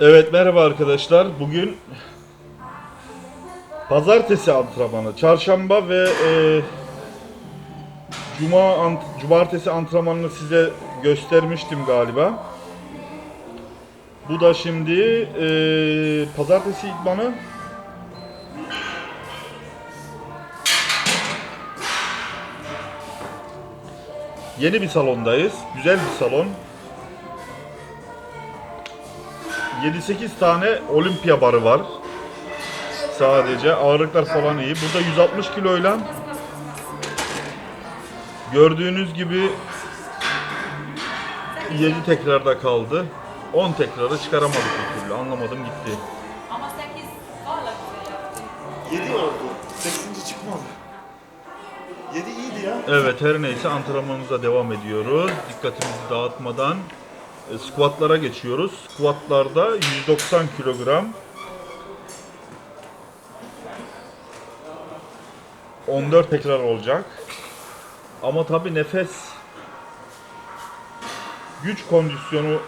Evet merhaba arkadaşlar. Bugün pazartesi antrenmanı. Çarşamba ve e, cuma ant- cumartesi antrenmanını size göstermiştim galiba. Bu da şimdi e, pazartesi idmanı. Yeni bir salondayız. Güzel bir salon. 7-8 tane olimpiya barı var. Sadece ağırlıklar falan iyi. Burada 160 kiloyla gördüğünüz gibi 7 tekrarda kaldı. 10 tekrarı çıkaramadık bir türlü. Anlamadım gitti. Ama 8 valla güzel yaptın. 7 oldu. 8. çıkmadı. 7 iyiydi ya. Evet her neyse antrenmanımıza devam ediyoruz. Dikkatimizi dağıtmadan e, squatlara geçiyoruz. Squatlarda 190 kilogram 14 tekrar olacak. Ama tabi nefes güç kondisyonu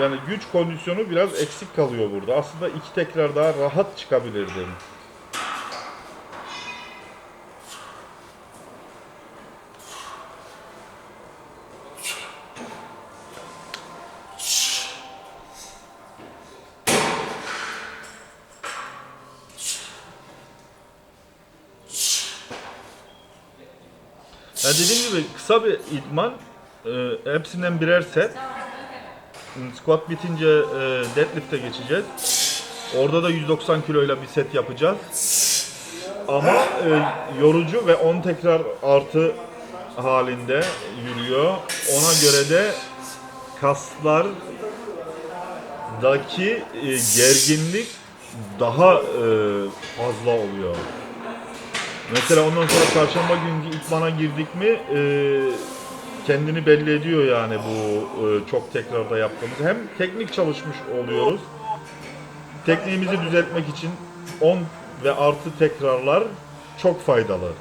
yani güç kondisyonu biraz eksik kalıyor burada. Aslında iki tekrar daha rahat çıkabilirdim. Ya dediğim gibi kısa bir idman. E, hepsinden birer set. Squat bitince e, deadlift'e geçeceğiz. Orada da 190 kiloyla bir set yapacağız. Ama e, yorucu ve 10 tekrar artı halinde yürüyor. Ona göre de kaslardaki e, gerginlik daha e, fazla oluyor. Mesela ondan sonra çarşamba günkü idmana girdik mi e, kendini belli ediyor yani bu e, çok tekrarda yaptığımız. Hem teknik çalışmış oluyoruz. Tekniğimizi düzeltmek için 10 ve artı tekrarlar çok faydalı.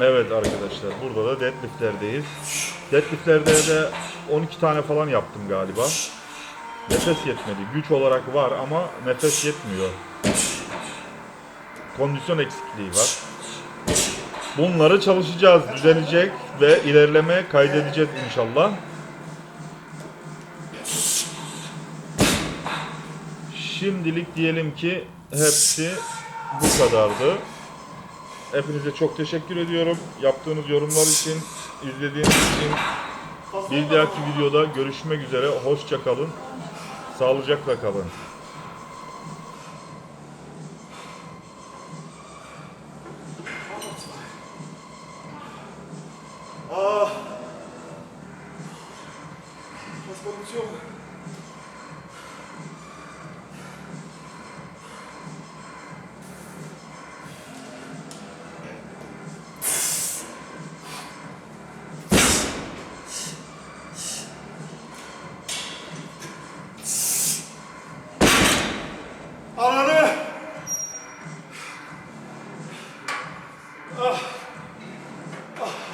Evet arkadaşlar burada da deadliftlerdeyiz. Deadliftlerde de 12 tane falan yaptım galiba. Nefes yetmedi. Güç olarak var ama nefes yetmiyor. Kondisyon eksikliği var. Bunları çalışacağız, düzelecek ve ilerleme kaydedeceğiz inşallah. Şimdilik diyelim ki hepsi bu kadardı. Hepinize çok teşekkür ediyorum. Yaptığınız yorumlar için, izlediğiniz için. Bir dahaki videoda görüşmek üzere. Hoşça kalın. Sağlıcakla kalın. Ah. Was war mit